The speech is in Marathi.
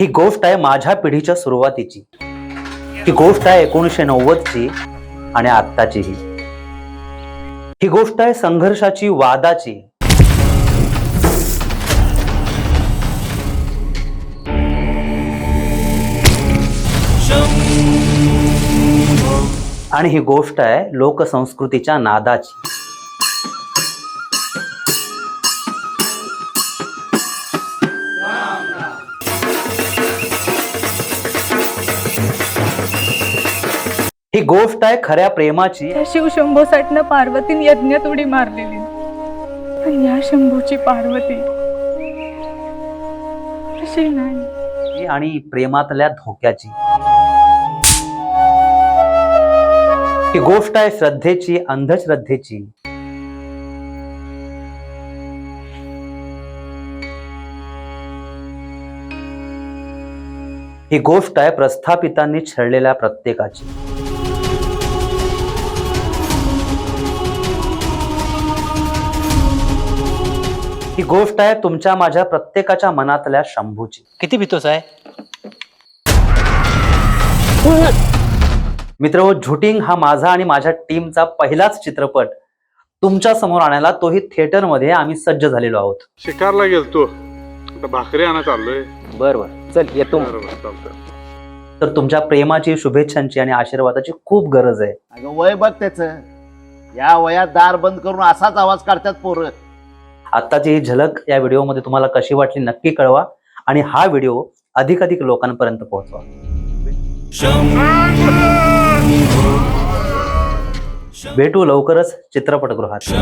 ही गोष्ट आहे माझ्या पिढीच्या सुरुवातीची. ही गोष्ट आहे एकोणीसशे नव्वदची आणि आत्ताचीही. ही गोष्ट आहे संघर्षाची वादाची. आणि ही गोष्ट आहे लोकसंस्कृतीच्या नादाची. ही गोष्ट आहे खऱ्या प्रेमाची. त्या शिवशंभोसाठनं पार्वतीने यज्ञात उडी मारलेली. पण या शंभूची पार्वती अशी नाही. आणि प्रेमातल्या धोक्याची. ही गोष्ट आहे श्रद्धेची अंधश्रद्धेची. ही गोष्ट आहे प्रस्थापितांनी छळलेल्या प्रत्येकाची. ही गोष्ट आहे तुमच्या माझ्या प्रत्येकाच्या मनातल्या शंभूची. किती पितोस आहे? मित्र झुटिंग हा माझा आणि माझ्या टीमचा पहिलाच चित्रपट. तुमच्यासमोर आणायला तोही थिएटरमध्ये आम्ही सज्ज झालेलो आहोत. शिकारला गेलतो. भाकरी आणा चाललोय बर बर. चल येतो. तर तुमच्या प्रेमाची शुभेच्छांची आणि आशीर्वादाची खूप गरज आहे. अगं वय बघ त्याच. या वयात दार बंद करून असाच आवाज काढतात पोरं. आत्ताची ही झलक या व्हिडिओमध्ये तुम्हाला कशी वाटली नक्की कळवा आणि हा व्हिडिओ अधिकाधिक लोकांपर्यंत पोहोचवा भेटू लवकरच चित्रपटगृहात